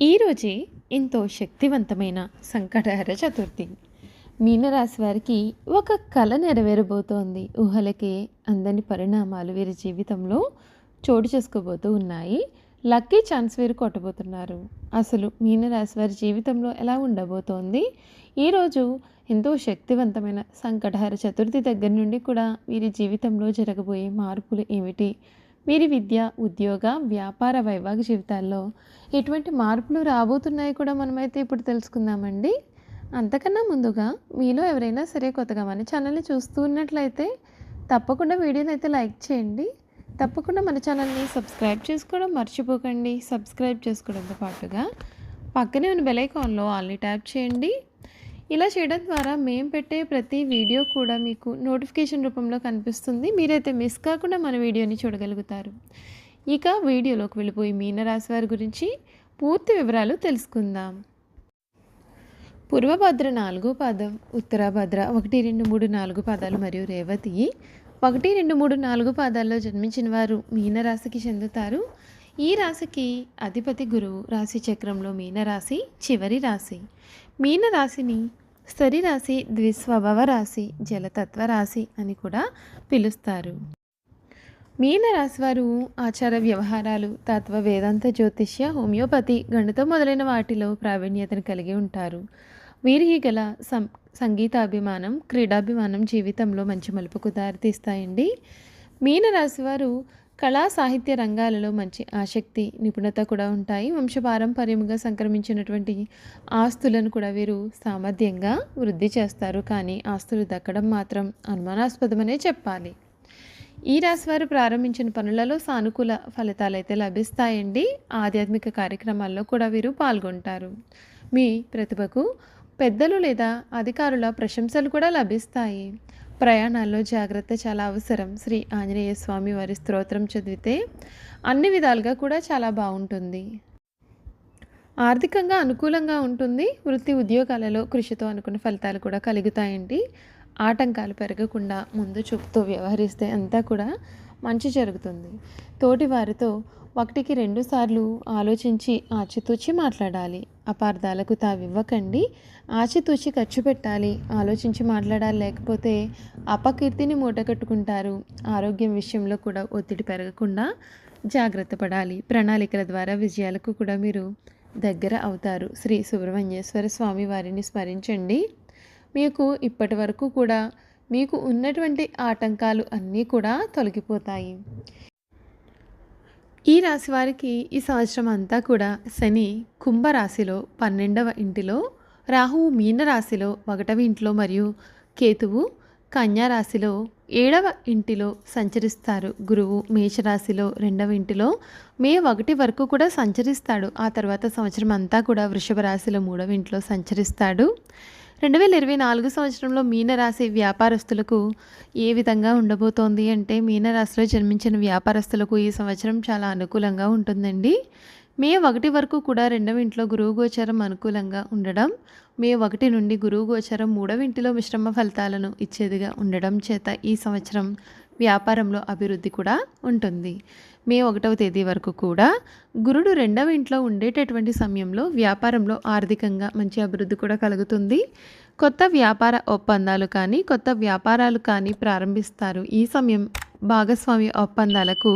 ఈరోజే ఎంతో శక్తివంతమైన సంకటహర చతుర్థి. మీనరాశి వారికి ఒక కళ నెరవేరబోతోంది. ఊహలకే అందని పరిణామాలు వీరి జీవితంలో చోటు చేసుకోబోతూ ఉన్నాయి. లక్కీ ఛాన్స్ వీరు కొట్టబోతున్నారు. అసలు మీనరాశి వారి జీవితంలో ఎలా ఉండబోతోంది? ఈరోజు ఎంతో శక్తివంతమైన సంకటహర చతుర్థి దగ్గర నుండి కూడా వీరి జీవితంలో జరగబోయే మార్పులు ఏమిటి? వీరి విద్య ఉద్యోగ వ్యాపార వైవాహిక జీవితాల్లో ఎటువంటి మార్పులు రాబోతున్నాయి కూడా మనమైతే ఇప్పుడు తెలుసుకుందామండి. అంతకన్నా ముందుగా మీలో ఎవరైనా సరే కొత్తగా మన ఛానల్ని చూస్తూ ఉన్నట్లయితే తప్పకుండా వీడియోని అయితే లైక్ చేయండి. తప్పకుండా మన ఛానల్ని సబ్స్క్రైబ్ చేసుకోవడం మర్చిపోకండి. సబ్స్క్రైబ్ చేసుకోవడంతో పాటుగా పక్కనే ఉన్న బెల్ ఐకాన్లో ఆల్ని ట్యాప్ చేయండి. ఇలా చేయడం ద్వారా మేము పెట్టే ప్రతి వీడియో కూడా మీకు నోటిఫికేషన్ రూపంలో కనిపిస్తుంది. మీరైతే మిస్ కాకుండా మన వీడియోని చూడగలుగుతారు. ఇక వీడియోలోకి వెళ్ళిపోయి మీనరాశి వారి గురించి పూర్తి వివరాలు తెలుసుకుందాం. పూర్వభద్ర నాలుగో పాదం ఉత్తరాభద్ర ఒకటి రెండు మూడు నాలుగు పాదాలు మరియు రేవతి ఒకటి రెండు మూడు నాలుగు పాదాల్లో జన్మించిన వారు మీనరాశికి చెందుతారు. ఈ రాశికి అధిపతి గురువు రాశి చక్రంలో మీనరాశి చివరి రాశి. మీనరాశిని స్థరి రాశి ద్విస్వభావ రాశి జలతత్వ రాశి అని కూడా పిలుస్తారు. మీనరాశి వారు ఆచార వ్యవహారాలు తత్వ వేదాంత జ్యోతిష్య హోమియోపతి గణితం మొదలైన వాటిలో ప్రావీణ్యతను కలిగి ఉంటారు. వీరికి గల సం సంగీతాభిమానం క్రీడాభిమానం జీవితంలో మంచి మలుపుకు దారితీస్తాయండి. మీనరాశి వారు కళా సాహిత్య రంగాలలో మంచి ఆసక్తి నిపుణత కూడా ఉంటాయి. వంశపారంపర్యముగా సంక్రమించినటువంటి ఆస్తులను కూడా వీరు సామర్థ్యంగా వృద్ధి చేస్తారు. కానీ ఆస్తులు దక్కడం మాత్రం అనుమానాస్పదమనే చెప్పాలి. ఈ రాశి వారు ప్రారంభించిన పనులలో సానుకూల ఫలితాలు అయితే లభిస్తాయండి. ఆధ్యాత్మిక కార్యక్రమాల్లో కూడా వీరు పాల్గొంటారు. మీ ప్రతిభకు పెద్దలు లేదా అధికారుల ప్రశంసలు కూడా లభిస్తాయి. ప్రయాణాల్లో జాగ్రత్త చాలా అవసరం. శ్రీ ఆంజనేయ స్వామి వారి స్తోత్రం చదివితే అన్ని విధాలుగా కూడా చాలా బాగుంటుంది. ఆర్థికంగా అనుకూలంగా ఉంటుంది. వృత్తి ఉద్యోగాలలో కృషితో అనుకున్న ఫలితాలు కూడా కలుగుతాయండి. ఆటంకాలు పెరగకుండా ముందు చూపుతో వ్యవహరిస్తే అంతా కూడా మంచి జరుగుతుంది. తోటి వారితో ఒకటికి రెండు సార్లు ఆలోచించి ఆచితూచి మాట్లాడాలి. అపార్థాలకు తావివ్వకండి. ఆచితూచి ఖర్చు పెట్టాలి. ఆలోచించి మాట్లాడాలి. లేకపోతే అపకీర్తిని మూటగట్టుకుంటారు ఆరోగ్యం విషయంలో కూడా ఒత్తిడి పెరగకుండా జాగ్రత్త పడాలి. ప్రణాళికల ద్వారా విజయాలకు కూడా మీరు దగ్గర అవుతారు. శ్రీ సుబ్రహ్మణ్యేశ్వర స్వామి వారిని స్మరించండి. మీకు ఇప్పటి వరకు కూడా మీకు ఉన్నటువంటి ఆటంకాలు అన్నీ కూడా తొలగిపోతాయి. ఈ రాశి వారికి ఈ సంవత్సరం అంతా కూడా శని కుంభరాశిలో పన్నెండవ ఇంటిలో రాహువు మీన రాశిలో ఒకటవ ఇంట్లో మరియు కేతువు కన్యా రాశిలో ఏడవ ఇంటిలో సంచరిస్తారు. గురువు మేషరాశిలో రెండవ ఇంటిలో మే ఒకటి వరకు కూడా సంచరిస్తాడు. ఆ తర్వాత సంవత్సరం అంతా కూడా వృషభ రాశిలో మూడవ ఇంట్లో సంచరిస్తాడు. రెండు వేల ఇరవై నాలుగు సంవత్సరంలో మీనరాశి వ్యాపారస్తులకు ఏ విధంగా ఉండబోతోంది అంటే మీనరాశిలో జన్మించిన వ్యాపారస్తులకు ఈ సంవత్సరం చాలా అనుకూలంగా ఉంటుందండి. మే ఒకటి వరకు కూడా రెండవ ఇంట్లో గురువు గోచరం అనుకూలంగా ఉండడం మే ఒకటి నుండి గురువు గోచరం మూడవ ఇంటిలో మిశ్రమ ఫలితాలను ఇచ్చేదిగా ఉండడం చేత ఈ సంవత్సరం వ్యాపారంలో అభివృద్ధి కూడా ఉంటుంది. మే ఒకటవ తేదీ వరకు కూడా గురుడు రెండవ ఇంట్లో ఉండేటటువంటి సమయంలో వ్యాపారంలో ఆర్థికంగా మంచి అభివృద్ధి కూడా కలుగుతుంది. కొత్త వ్యాపార ఒప్పందాలు కానీ కొత్త వ్యాపారాలు కానీ ప్రారంభిస్తారు. ఈ సమయం భాగస్వామి ఒప్పందాలకు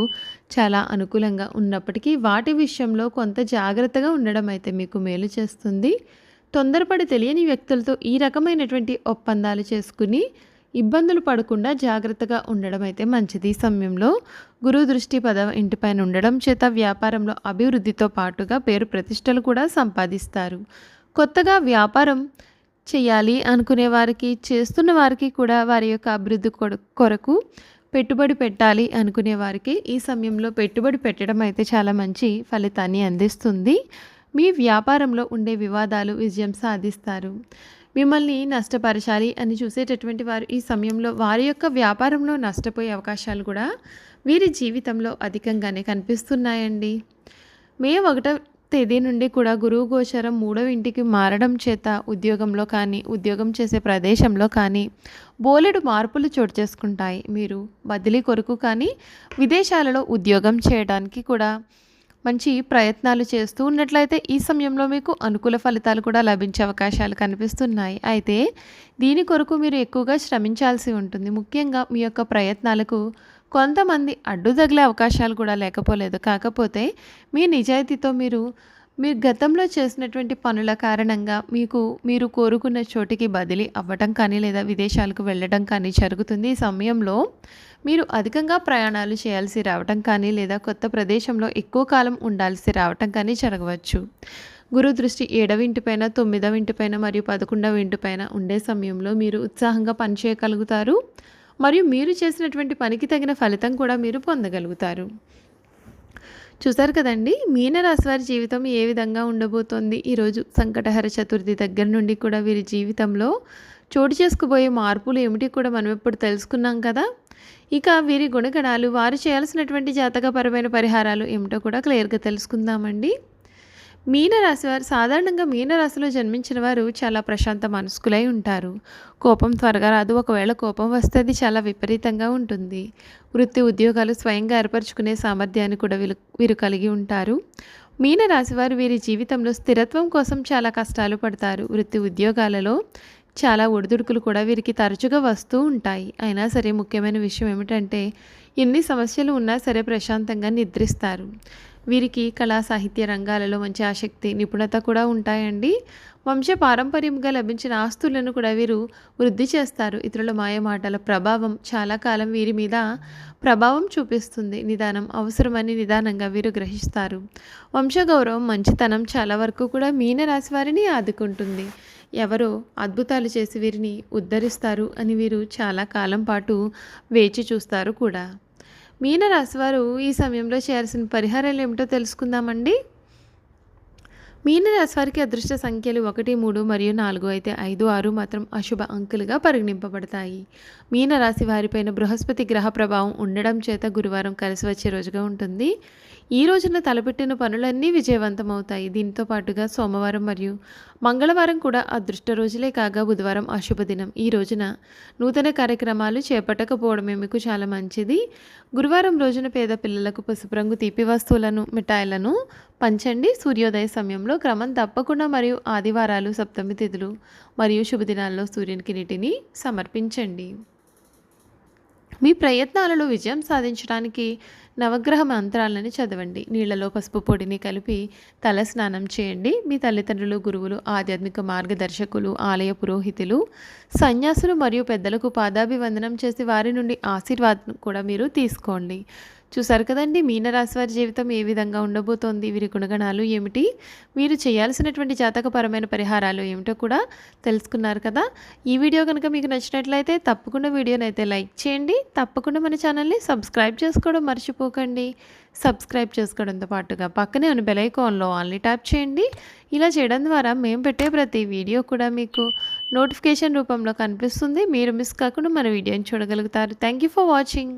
చాలా అనుకూలంగా ఉన్నప్పటికీ వాటి విషయంలో కొంత జాగ్రత్తగా ఉండడం అయితే మీకు మేలు చేస్తుంది. తొందరపడి తెలియని వ్యక్తులతో ఈ రకమైనటువంటి ఒప్పందాలు చేసుకుని ఇబ్బందులు పడకుండా జాగ్రత్తగా ఉండడం అయితే మంచిది. ఈ సమయంలో గురువు దృష్టి పదవ ఇంటిపైన ఉండడం చేత వ్యాపారంలో అభివృద్ధితో పాటుగా పేరు ప్రతిష్టలు కూడా సంపాదిస్తారు. కొత్తగా వ్యాపారం చేయాలి అనుకునే వారికి చేస్తున్న వారికి కూడా వారి యొక్క అభివృద్ధి కొరకు పెట్టుబడి పెట్టాలి అనుకునే వారికి ఈ సమయంలో పెట్టుబడి పెట్టడం అయితే చాలా మంచి ఫలితాన్ని అందిస్తుంది. మీ వ్యాపారంలో ఉండే వివాదాలు విజయం సాధిస్తారు. మిమ్మల్ని నష్టపరచాలి అని చూసేటటువంటి వారు ఈ సమయంలో వారి యొక్క వ్యాపారంలో నష్టపోయే అవకాశాలు కూడా వీరి జీవితంలో అధికంగానే కనిపిస్తున్నాయండి. మే ఒకటో తేదీ నుండి కూడా గురువు గోచరం మూడవ ఇంటికి మారడం చేత ఉద్యోగంలో కానీ ఉద్యోగం చేసే ప్రదేశంలో కానీ బోలెడు మార్పులు చోటు చేసుకుంటాయి. మీరు బదిలీ కొరకు కానీ విదేశాలలో ఉద్యోగం చేయడానికి కూడా మంచి ప్రయత్నాలు చేస్తూ ఉన్నట్లయితే ఈ సమయంలో మీకు అనుకూల ఫలితాలు కూడా లభించే అవకాశాలు కనిపిస్తున్నాయి. అయితే దీని కొరకు మీరు ఎక్కువగా శ్రమించాల్సి ఉంటుంది. ముఖ్యంగా మీ యొక్క ప్రయత్నాలకు కొంతమంది అడ్డు తగిలే అవకాశాలు కూడా లేకపోలేదు. కాకపోతే మీ నిజాయితీతో మీరు మీరు గతంలో చేసినటువంటి పనుల కారణంగా మీకు మీరు కోరుకున్న చోటికి బదిలీ అవ్వటం కానీ లేదా విదేశాలకు వెళ్ళడం కానీ జరుగుతుంది. ఈ సమయంలో మీరు అధికంగా ప్రయాణాలు చేయాల్సి రావటం కానీ లేదా కొత్త ప్రదేశంలో ఎక్కువ కాలం ఉండాల్సి రావటం కానీ జరగవచ్చు. గురు దృష్టి ఏడవ ఇంటిపైన తొమ్మిదవ ఇంటిపైన మరియు పదకొండవ ఇంటిపైన ఉండే సమయంలో మీరు ఉత్సాహంగా పనిచేయగలుగుతారు మరియు మీరు చేసినటువంటి పనికి తగిన ఫలితం కూడా మీరు పొందగలుగుతారు. చూసారు కదండి మీనరాశి వారి జీవితం ఏ విధంగా ఉండబోతోంది? ఈరోజు సంకటహర చతుర్థి దగ్గర నుండి కూడా వీరి జీవితంలో చోటు చేసుకుపోయే మార్పులు ఏమిటి కూడా మనం ఇప్పుడు తెలుసుకున్నాం కదా. ఇక వీరి గుణగణాలు వారు చేయాల్సినటువంటి జాతకపరమైన పరిహారాలు ఏమిటో కూడా క్లియర్గా తెలుసుకుందామండి. మీనరాశి వారు సాధారణంగా మీనరాశిలో జన్మించిన వారు చాలా ప్రశాంత మనస్కులై ఉంటారు. కోపం త్వరగా రాదు ఒకవేళ కోపం వస్తే అది చాలా విపరీతంగా ఉంటుంది. వృత్తి ఉద్యోగాలు స్వయంగా ఏర్పరచుకునే సామర్థ్యాన్ని కూడా వీరు వీరు కలిగి ఉంటారు. మీనరాశి వారు వీరి జీవితంలో స్థిరత్వం కోసం చాలా కష్టాలు పడతారు. వృత్తి ఉద్యోగాలలో చాలా ఒడిదుడుకులు కూడా వీరికి తరచుగా వస్తూ ఉంటాయి. అయినా సరే ముఖ్యమైన విషయం ఏమిటంటే ఎన్ని సమస్యలు ఉన్నా సరే ప్రశాంతంగా నిద్రిస్తారు. వీరికి కళా సాహిత్య రంగాలలో మంచి ఆసక్తి నిపుణత కూడా ఉంటాయండి. వంశ పారంపర్యంగా లభించిన ఆస్తులను కూడా వీరు వృద్ధి చేస్తారు. ఇతరుల మాయమాటల ప్రభావం చాలా కాలం వీరి మీద ప్రభావం చూపిస్తుంది. నిదానం అవసరమని నిదానంగా వీరు గ్రహిస్తారు. వంశగౌరవం మంచితనం చాలా వరకు కూడా మీనరాశి వారిని ఆదుకుంటుంది. ఎవరో అద్భుతాలు చేసి వీరిని ఉద్ధరిస్తారు అని వీరు చాలా కాలం పాటు వేచి చూస్తారు కూడా. మీనరాశి వారు ఈ సమయంలో చేయాల్సిన పరిహారాలు ఏమిటో తెలుసుకుందామండి. మీనరాశి వారికి అదృష్ట సంఖ్యలు ఒకటి మూడు మరియు నాలుగు అయితే ఐదు ఆరు మాత్రం అశుభ అంకులుగా పరిగణింపబడతాయి. మీనరాశి వారిపైన బృహస్పతి గ్రహ ప్రభావం ఉండడం చేత గురువారం కలిసి వచ్చే రోజుగా ఉంటుంది. ఈ రోజున తలపెట్టిన పనులన్నీ విజయవంతమవుతాయి. దీంతో పాటుగా సోమవారం మరియు మంగళవారం కూడా అదృష్ట రోజులే కాగా బుధవారం అశుభ దినం. ఈ రోజున నూతన కార్యక్రమాలు చేపట్టకపోవడమే మీకు చాలా మంచిది. గురువారం రోజున పేద పిల్లలకు పసుపు రంగు తీపి వస్తువులను మిఠాయిలను పంచండి. సూర్యోదయ సమయంలో క్రమం తప్పకుండా మరియు ఆదివారాలు సప్తమి తిథులు మరియు శుభదినాల్లో సూర్యునికి నీటిని సమర్పించండి. మీ ప్రయత్నాలలో విజయం సాధించడానికి నవగ్రహ మంత్రాలను చదవండి. నీళ్ళలో పసుపు పొడిని కలిపి తల స్నానం చేయండి. మీ తల్లిదండ్రులు గురువులు ఆధ్యాత్మిక మార్గదర్శకులు ఆలయ పురోహితులు సన్యాసులు మరియు పెద్దలకు పాదాభివందనం చేసి వారి నుండి ఆశీర్వాదం కూడా మీరు తీసుకోండి. చూసారు కదండి మీనరాశి వారి జీవితం ఏ విధంగా ఉండబోతోంది వీరి గుణగణాలు ఏమిటి మీరు చేయాల్సినటువంటి జాతకపరమైన పరిహారాలు ఏమిటో కూడా తెలుసుకున్నారు కదా. ఈ వీడియో కనుక మీకు నచ్చినట్లయితే తప్పకుండా వీడియోని అయితే లైక్ చేయండి తప్పకుండా మన ఛానల్ని సబ్స్క్రైబ్ చేసుకోవడం మర్చిపోకండి. సబ్స్క్రైబ్ చేసుకోవడంతో పాటుగా పక్కనే ఉన్న బెలైకాన్లో ఆన్లీ ట్యాప్ చేయండి. ఇలా చేయడం ద్వారా మేము పెట్టే ప్రతి వీడియో కూడా మీకు నోటిఫికేషన్ రూపంలో కనిపిస్తుంది. మీరు మిస్ కాకుండా మన వీడియోని చూడగలుగుతారు. Thank you for watching.